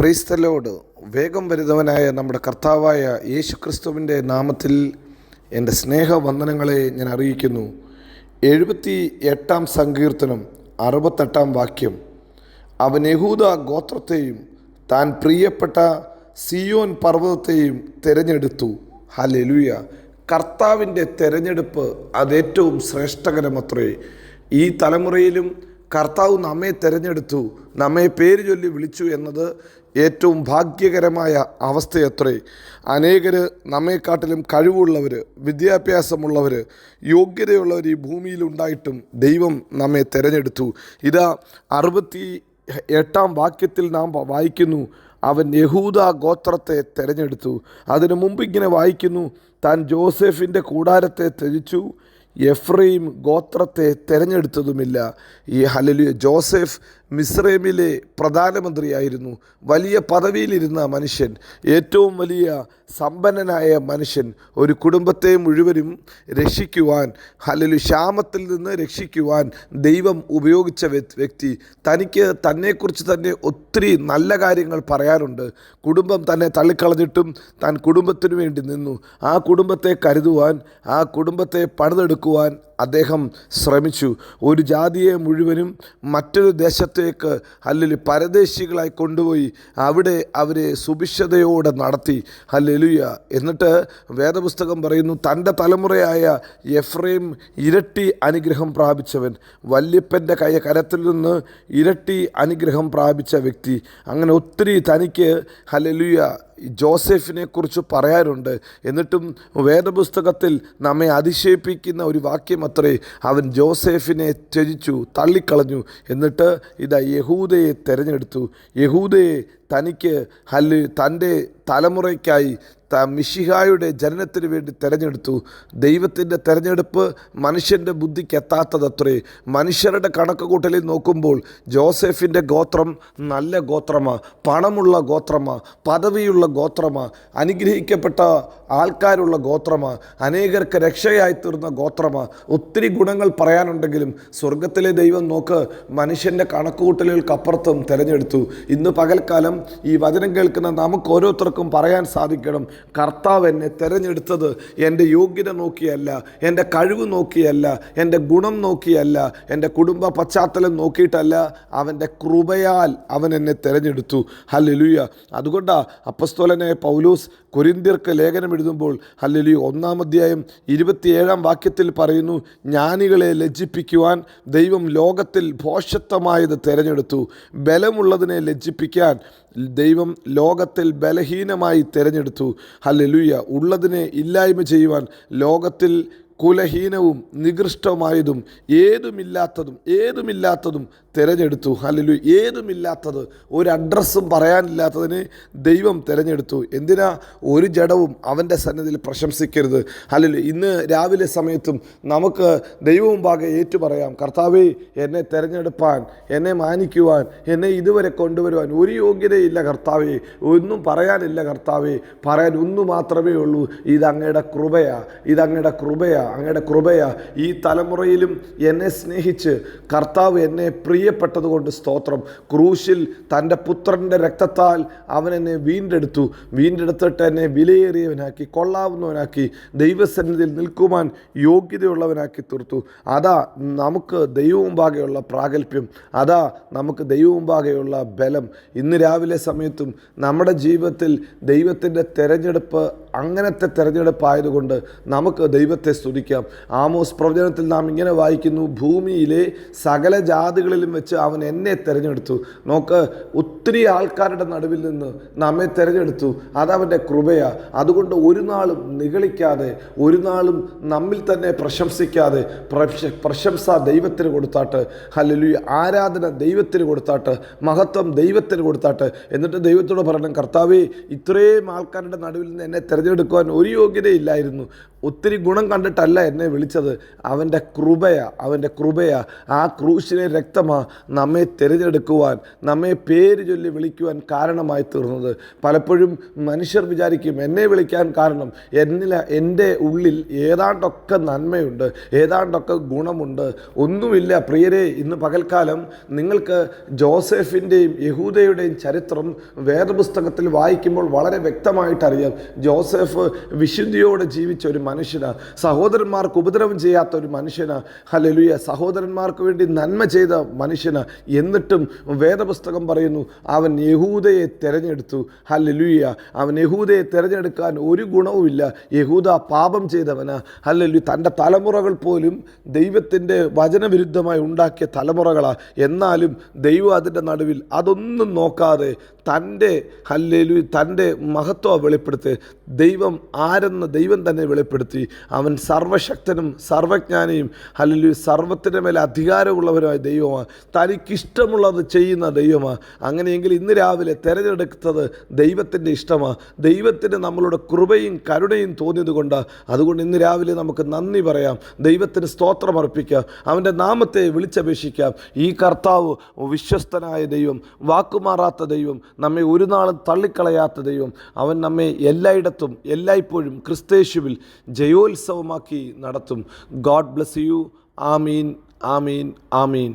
ക്രൈസ്തലോട് വേഗം വരുന്നവനായ നമ്മുടെ കർത്താവായ യേശു ക്രിസ്തുവിന്റെ നാമത്തിൽ എന്റെ സ്നേഹവന്ദനങ്ങളെ ഞാൻ അറിയിക്കുന്നു. എഴുപത്തി എട്ടാം സങ്കീർത്തനം അറുപത്തെട്ടാം വാക്യം. അവൻ യഹൂദ ഗോത്രത്തെയും താൻ പ്രിയപ്പെട്ട സിയോൻ പർവതത്തെയും തിരഞ്ഞെടുത്തു. ഹലെലുയ കർത്താവിന്റെ തിരഞ്ഞെടുപ്പ് അതേറ്റവും ശ്രേഷ്ഠകരമത്രേ. ഈ തലമുറയിലും കർത്താവ് നമ്മെ തിരഞ്ഞെടുത്തു നമ്മെ പേര് ചൊല്ലി വിളിച്ചു എന്നത് ഏറ്റവും ഭാഗ്യകരമായ അവസ്ഥയത്രേ. അനേകർ നമ്മെക്കാട്ടിലും കഴിവുള്ളവർ വിദ്യാഭ്യാസമുള്ളവർ യോഗ്യതയുള്ളവർ ഈ ഭൂമിയിലുണ്ടായിട്ടും ദൈവം നമ്മെ തിരഞ്ഞെടുത്തു. ഇതാ അറുപത്തി എട്ടാം വാക്യത്തിൽ നാം വായിക്കുന്നു അവൻ യഹൂദ ഗോത്രത്തെ തിരഞ്ഞെടുത്തു. അതിനു മുമ്പ് ഇങ്ങനെ വായിക്കുന്നു താൻ ജോസഫിന്റെ കൂടാരത്തെ ത്യജിച്ചു എഫ്രൈം ഗോത്രത്തെ തിരഞ്ഞെടുത്തതുമില്ല. ഈ ഹലലു ജോസഫ് മിസ്രൈമിലെ പ്രധാനമന്ത്രിയായിരുന്നു. വലിയ പദവിയിലിരുന്ന മനുഷ്യൻ ഏറ്റവും വലിയ സമ്പന്നനായ മനുഷ്യൻ ഒരു കുടുംബത്തെ മുഴുവനും രക്ഷിക്കുവാൻ അല്ലെങ്കിൽ ക്ഷാമത്തിൽ നിന്ന് രക്ഷിക്കുവാൻ ദൈവം ഉപയോഗിച്ച വ്യക്തി. തനിക്ക് തന്നെക്കുറിച്ച് തന്നെ ഒത്തിരി നല്ല കാര്യങ്ങൾ പറയാറുണ്ട്. കുടുംബം തന്നെ തള്ളിക്കളഞ്ഞിട്ടും താൻ കുടുംബത്തിനു വേണ്ടി നിന്നു. ആ കുടുംബത്തെ കരുതുവാൻ ആ കുടുംബത്തെ പണിതെടുക്കുവാൻ അദ്ദേഹം ശ്രമിച്ചു. ഒരു ജാതിയെ മുഴുവനും മറ്റൊരു ദേശത്തേക്ക് അല്ലെങ്കിൽ പരദേശികളായി കൊണ്ടുപോയി അവിടെ അവരെ സുഭിക്ഷതയോടെ നടത്തി. ഹല്ലെലുയ. എന്നിട്ട് വേദപുസ്തകം പറയുന്നു തന്റെ തലമുറയായ എഫ്രൈം ഇരട്ടി അനുഗ്രഹം പ്രാപിച്ചവൻ. വല്യപ്പന്റെ കൈ കരത്തിൽ നിന്ന് ഇരട്ടി അനുഗ്രഹം പ്രാപിച്ച വ്യക്തി. അങ്ങനെ ഒത്തിരി തനിക്ക് ഹല്ലെലുയ ജോസഫിനെ കുറിച്ച് പറയാറുണ്ട് എന്നിട്ടും വേദപുസ്തകത്തിൽ നമ്മെ അതിശയിപ്പിക്കുന്ന ഒരു വാക്യം അത്രേ. അവൻ ജോസഫിനെ ത്യജിച്ചു തള്ളിക്കളഞ്ഞു. എന്നിട്ട് ഇതാ യഹൂദയെ തിരഞ്ഞെടുത്തു. യഹൂദയെ തനിക്ക് ഹല്ല് തന്റെ തലമുറയ്ക്കായി മിഷിഹായുടെ ജനനത്തിന് വേണ്ടി തിരഞ്ഞെടുത്തു. ദൈവത്തിന്റെ തിരഞ്ഞെടുപ്പ് മനുഷ്യന്റെ ബുദ്ധിക്ക് എത്താത്തതത്രേ. മനുഷ്യരുടെ കണക്ക് കൂട്ടലിൽ നോക്കുമ്പോൾ ജോസഫിന്റെ ഗോത്രം നല്ല ഗോത്രമാണ് പണമുള്ള ഗോത്രമാണ് പദവിയുള്ള ഗോത്രമാണ് അനുഗ്രഹിക്കപ്പെട്ട ആൾക്കാരുള്ള ഗോത്രമാണ് അനേകർക്ക് രക്ഷയായി തീർന്ന ഗോത്രമാണ് ഒത്തിരി ഗുണങ്ങൾ പറയാനുണ്ടെങ്കിലും സ്വർഗത്തിലെ ദൈവം നോക്ക് മനുഷ്യന്റെ കണക്കുകൂട്ടലുകൾക്കപ്പുറത്തും തിരഞ്ഞെടുത്തു. ഇന്ന് പകൽക്കാലം ഈ വചനം കേൾക്കുന്ന നമുക്ക് ഓരോരുത്തർക്കും പറയാൻ സാധിക്കണം. കർത്താവ് എന്നെ തിരഞ്ഞെടുത്തത് എന്റെ യോഗ്യത നോക്കിയല്ല എന്റെ കഴിവ് നോക്കിയല്ല എന്റെ ഗുണം നോക്കിയല്ല എന്റെ കുടുംബ പശ്ചാത്തലം നോക്കിയിട്ടല്ല. അവന്റെ കൃപയാൽ അവൻ എന്നെ തിരഞ്ഞെടുത്തു. ഹല്ലുയ അതുകൊണ്ടാണ് അപ്പസ്തോലനെ പൗലൂസ് കൊരിന്ത്യർക്ക് ലേഖനം എഴുതുമ്പോൾ ഹല്ലുലു ഒന്നാം അധ്യായം ഇരുപത്തിയേഴാം വാക്യത്തിൽ പറയുന്നു ജ്ഞാനികളെ ലജ്ജിപ്പിക്കുവാൻ ദൈവം ലോകത്തിൽ ഭോഷത്വമായത് തിരഞ്ഞെടുത്തു. ബലമുള്ളതിനെ ലജ്ജിപ്പിക്കാൻ ദൈവം ലോകത്തിൽ ബലഹീനമായി തിരഞ്ഞെടുത്തു. ഹല്ലുയ ഉള്ളതിനെ ഇല്ലായ്മ ചെയ്യുവാൻ ലോകത്തിൽ കുലഹീനവും നികൃഷ്ടമായതും ഏതുമില്ലാത്തതും ഏതുമില്ലാത്തതും തിരഞ്ഞെടുത്തു. അല്ലെങ്കിൽ ഏതുമില്ലാത്തത് ഒരു അഡ്രസ്സും പറയാനില്ലാത്തതിന് ദൈവം തിരഞ്ഞെടുത്തു. എന്തിനാ? ഒരു ജഡവും അവന്റെ സന്നദ്ധയിൽ പ്രശംസിക്കരുത്. അല്ലെങ്കിൽ ഇന്ന് രാവിലെ സമയത്തും നമുക്ക് ദൈവവും ഏറ്റു പറയാം കർത്താവേ എന്നെ തിരഞ്ഞെടുപ്പാൻ എന്നെ മാനിക്കുവാൻ എന്നെ ഇതുവരെ കൊണ്ടുവരുവാൻ ഒരു യോഗ്യതയില്ല കർത്താവേ. ഒന്നും പറയാനില്ല കർത്താവേ. പറയാൻ ഒന്നു മാത്രമേ ഉള്ളൂ. ഇതങ്ങയുടെ കൃപയാ. ഇതങ്ങയുടെ കൃപയാ. അങ്ങയുടെ കൃപയാ. ഈ തലമുറയിലും എന്നെ സ്നേഹിച്ച് കർത്താവ് എന്നെ പ്രിയപ്പെട്ടതുകൊണ്ട് സ്തോത്രം. ക്രൂശിൽ തന്റെ പുത്രന്റെ രക്തത്താൽ അവനെന്നെ വീണ്ടെടുത്തു. വീണ്ടെടുത്തിട്ട് എന്നെ വിലയേറിയവനാക്കി കൊള്ളാവുന്നവനാക്കി ദൈവസന്നിധിയിൽ നിൽക്കുവാൻ യോഗ്യതയുള്ളവനാക്കി തീർത്തു. അതാ നമുക്ക് ദൈവമുമ്പാകെയുള്ള പ്രാഗൽഭ്യം. അതാ നമുക്ക് ദൈവമുമ്പാകെയുള്ള ബലം. ഇന്ന് രാവിലെ സമയത്തും നമ്മുടെ ജീവിതത്തിൽ ദൈവത്തിന്റെ തെരഞ്ഞെടുപ്പ് അങ്ങനത്തെ തെരഞ്ഞെടുപ്പായതുകൊണ്ട് നമുക്ക് ദൈവത്തെ സ്തുതിക്കാം. ആമോസ് പ്രവചനത്തിൽ നാം ഇങ്ങനെ വായിക്കുന്നു ഭൂമിയിലെ സകല ജാതികളിലും വെച്ച് അവൻ എന്നെ തിരഞ്ഞെടുത്തു. നോക്ക് ഒത്തിരി ആൾക്കാരുടെ നടുവിൽ നിന്ന് നമ്മെ തിരഞ്ഞെടുത്തു. അതവന്റെ കൃപയാ. അതുകൊണ്ട് ഒരു നാളും നിഗളിക്കാതെ ഒരു നാളും നമ്മിൽ തന്നെ പ്രശംസിക്കാതെ പ്രശംസ ദൈവത്തിന് കൊടുത്താട്ട്. അല്ലെങ്കിൽ ആരാധന ദൈവത്തിന് കൊടുത്താട്ട്. മഹത്വം ദൈവത്തിന് കൊടുത്താട്ട്. എന്നിട്ട് ദൈവത്തോട് പറയണം കർത്താവേ ഇത്രയും ആൾക്കാരുടെ നടുവിൽ നിന്ന് എന്നെ തിരഞ്ഞെടുക്കുവാൻ ഒരു യോഗ്യതയില്ലായിരുന്നു. ഒത്തിരി ഗുണം കണ്ടിട്ടല്ല എന്നെ വിളിച്ചത്. അവന്റെ കൃപയാ അവന്റെ കൃപയാ. ആ ക്രൂശിലെ രക്തമാ നമ്മെ തിരഞ്ഞെടുക്കുവാൻ നമ്മെ പേര് ചൊല്ലി വിളിക്കുവാൻ കാരണമായി തീർന്നത്. പലപ്പോഴും മനുഷ്യർ വിചാരിക്കും എന്നെ വിളിക്കാൻ കാരണം എന്നിൽ എന്റെ ഉള്ളിൽ ഏതാണ്ടൊക്കെ നന്മയുണ്ട് ഏതാണ്ടൊക്കെ ഗുണമുണ്ട്. ഒന്നുമില്ല പ്രിയരെ ഇന്ന് പകൽക്കാലം നിങ്ങൾക്ക് ജോസഫിന്റെയും യഹൂദയുടെയും ചരിത്രം വേദപുസ്തകത്തിൽ വായിക്കുമ്പോൾ വളരെ വ്യക്തമായിട്ടറിയാം. ജോസഫ് വിശുദ്ധിയോടെ ജീവിച്ച ഒരു മനുഷ്യനാണ് സഹോദരന്മാർക്ക് ഉപദ്രവം ചെയ്യാത്ത ഒരു മനുഷ്യന് ഹലലുയ സഹോദരന്മാർക്ക് വേണ്ടി നന്മ ചെയ്ത മനുഷ്യന് എന്നിട്ടും വേദപുസ്തകം പറയുന്നു അവൻ യഹൂദയെ തിരഞ്ഞെടുത്തു. ഹലലുയ അവൻ യഹൂദയെ തിരഞ്ഞെടുക്കാൻ ഒരു ഗുണവുമില്ല യഹൂദ പാപം ചെയ്തവന് ഹലലു തന്റെ തലമുറകൾ പോലും ദൈവത്തിന്റെ വചനവിരുദ്ധമായി ഉണ്ടാക്കിയ തലമുറകളാണ് എന്നാലും ദൈവം അതിന്റെ നടുവിൽ അതൊന്നും നോക്കാതെ തന്റെ ഹല്ലേലു തന്റെ മഹത്വം വെളിപ്പെടുത്തി. ദൈവം ആരെന്ന് ദൈവം തന്നെ വെളിപ്പെടുത്തി. അവൻ സർവശക്തനും സർവജ്ഞാനിയും അല്ലെങ്കിൽ സർവത്തിന്റെ മേലെ അധികാരമുള്ളവരുമായ ദൈവമാണ്. തനിക്കിഷ്ടമുള്ളത് ചെയ്യുന്ന ദൈവമാണ്. അങ്ങനെയെങ്കിൽ ഇന്ന് രാവിലെ തിരഞ്ഞെടുത്തത് ദൈവത്തിന്റെ ഇഷ്ടമാണ്. ദൈവത്തിന് നമ്മളുടെ കൃപയും കരുണയും തോന്നിയത് കൊണ്ടാണ് അതുകൊണ്ട് ഇന്ന് രാവിലെ നമുക്ക് നന്ദി പറയാം. ദൈവത്തിന് സ്തോത്രം അർപ്പിക്കാം. അവന്റെ നാമത്തെ വിളിച്ചപേക്ഷിക്കാം. ഈ കർത്താവ് വിശ്വസ്തനായ ദൈവം വാക്കുമാറാത്ത ദൈവം നമ്മെ ഒരു നാളും തള്ളിക്കളയാത്ത ദൈവം. അവൻ നമ്മെ എല്ലായിടത്തും എല്ലായ്പ്പോഴും ക്രിസ്തേശുവിൽ ജയോത്സവമാക്കി നടത്തും. ഗോഡ് ബ്ലെസ് യു ആമീൻ ആമീൻ ആമീൻ.